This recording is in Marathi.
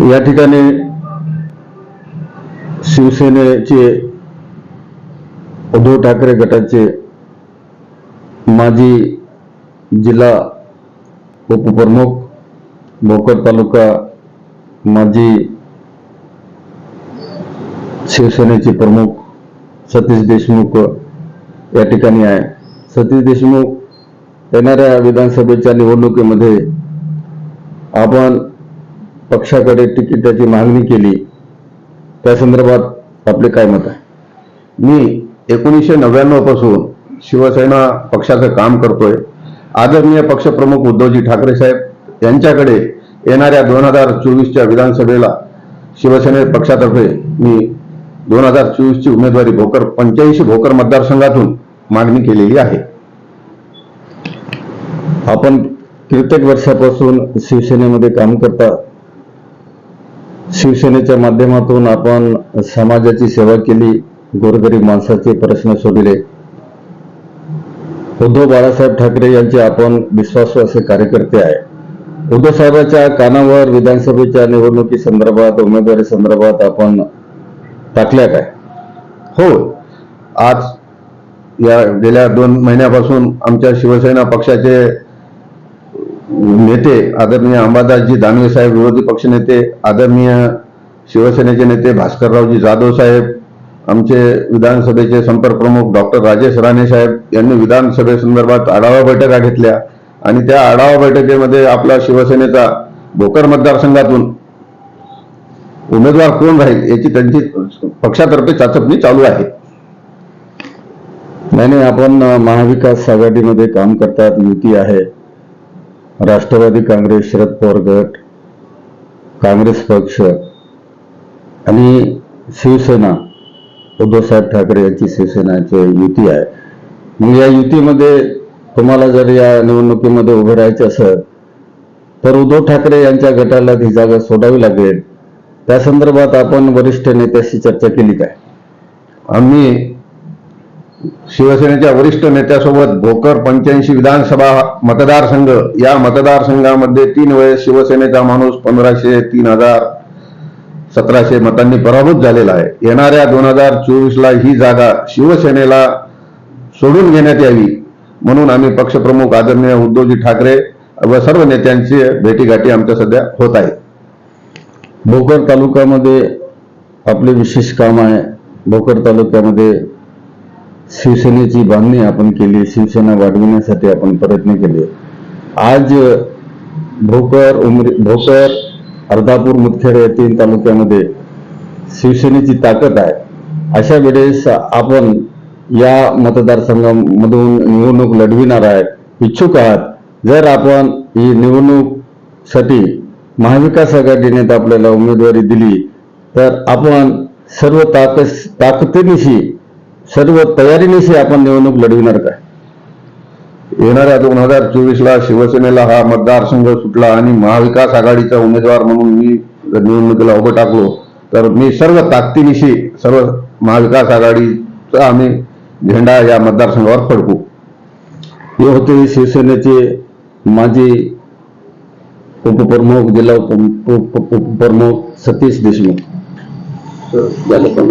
या ठिकाणी शिवसेनेचे उद्धव ठाकरे गटाचे माजी जिल्हा उपप्रमुख भोकर तालुका माजी शिवसेनेचे प्रमुख सतीश देशमुख या ठिकाणी आहे. सतीश देशमुख येणाऱ्या विधानसभेच्या निवडणुकीमध्ये आपण पक्षाकडे तिकिटाची मागणी केली. त्या संदर्भात आपले काय मत आहे? मी एकोणीसशे नव्याण्णवपासून शिवसेना पक्षाचं काम करतोय. आदरणीय पक्षप्रमुख उद्धवजी ठाकरे साहेब यांच्याकडे येणाऱ्या दोन हजार चोवीसच्या विधानसभेला शिवसेने पक्षातर्फे मी दोन हजार चोवीसची उमेदवारी भोकर पंच्याऐंशी भोकर मतदारसंघातून मागणी केलेली आहे. आपण कित्येक वर्षापासून शिवसेनेमध्ये काम करता शिवसेनेच्या माध्यमातून आपण समाजाची सेवा केली गोरगरीब माणसाचे प्रश्न सोडले. उद्धव बाळासाहेब ठाकरे यांचे आपण विश्वासू असे कार्यकर्ते आहे. उद्धव साहेबांच्या कानावर विधानसभेच्या निवडणुकी संदर्भात उमेदवारी संदर्भात आपण टाकल्या काय हो आज या गेल्या दोन महिन्यापासून आमच्या शिवसेना पक्षाचे नेते आदरणीय अंबादासजी दानवे साहेब विरोधी पक्षनेते आदरणीय शिवसेनेचे नेते भास्कररावजी जाधव साहेब आमचे विधानसभेचे संपर्क प्रमुख डॉक्टर राजेश राणे साहेब यांनी विधानसभेसंदर्भात आढावा बैठका घेतल्या आणि त्या आढावा बैठकीमध्ये आपला शिवसेनेचा भोकर मतदारसंघातून उमेदवार कोण राहील याची त्यांची पक्षातर्फे चाचपणी चालू आहे. नाही नाही आपण महाविकास आघाडीमध्ये काम करतात युती आहे. राष्ट्रवादी काँग्रेस शरद पवार गट काँग्रेस पक्ष आणि शिवसेना उद्धवसाहेब ठाकरे यांची शिवसेनाची युती आहे. मग या युतीमध्ये तुम्हाला जर या निवडणुकीमध्ये उभे राहायचे असेल तर उद्धव ठाकरे यांच्या गटाला ही जागा सोडावी लागेल. त्या संदर्भात आपण वरिष्ठ नेत्याशी चर्चा केली काय? आम्ही शिवसेनेच्या वरिष्ठ नेत्यासोबत भोकर पंच्याऐंशी विधानसभा मतदारसंघ. या मतदारसंघामध्ये तीन वेळेस शिवसेनेचा माणूस पंधराशे तीन हजार सतराशे मतांनी पराभूत झालेला आहे. येणाऱ्या दोन हजार चोवीसला ही जागा शिवसेनेला सोडून घेण्यात यावी म्हणून आम्ही पक्षप्रमुख आदरणीय उद्धवजी ठाकरे व सर्व नेत्यांची भेटीगाठी आमच्या सध्या होत आहे. भोकर तालुक्यामध्ये आपले विशेष काम आहे. भोकर तालुक्यामध्ये शिवसेनेची बांधणी आपण केली शिवसेना वाढविण्यासाठी आपण प्रयत्न केले. आज भोकर उमरी भोकर अर्धापूर मुदखेड या तीन तालुक्यामध्ये शिवसेनेची ताकद आहे. अशा वेळेस आपण या मतदारसंघामधून निवडणूक लढविणार आहे. इच्छुक आहात जर आपण ही निवडणूकसाठी महाविकास आघाडीने तर आपल्याला उमेदवारी दिली तर आपण सर्व ताकद ताकदीनिशी सर्व तयारीनिशी आपण निवडणूक लढविणार काय? येणाऱ्या दोन हजार चोवीसला शिवसेनेला हा मतदारसंघ सुटला आणि महाविकास आघाडीचा उमेदवार म्हणून मी जर निवडणुकीला उभं टाकलो तर मी सर्व ताकदीनिशी सर्व महाविकास आघाडीचा आम्ही झेंडा या मतदारसंघावर फडकू. हे होते शिवसेनेचे माजी उपप्रमुख जिल्हा उप- उप- उपप्रमुख सतीश देशमुख. झालं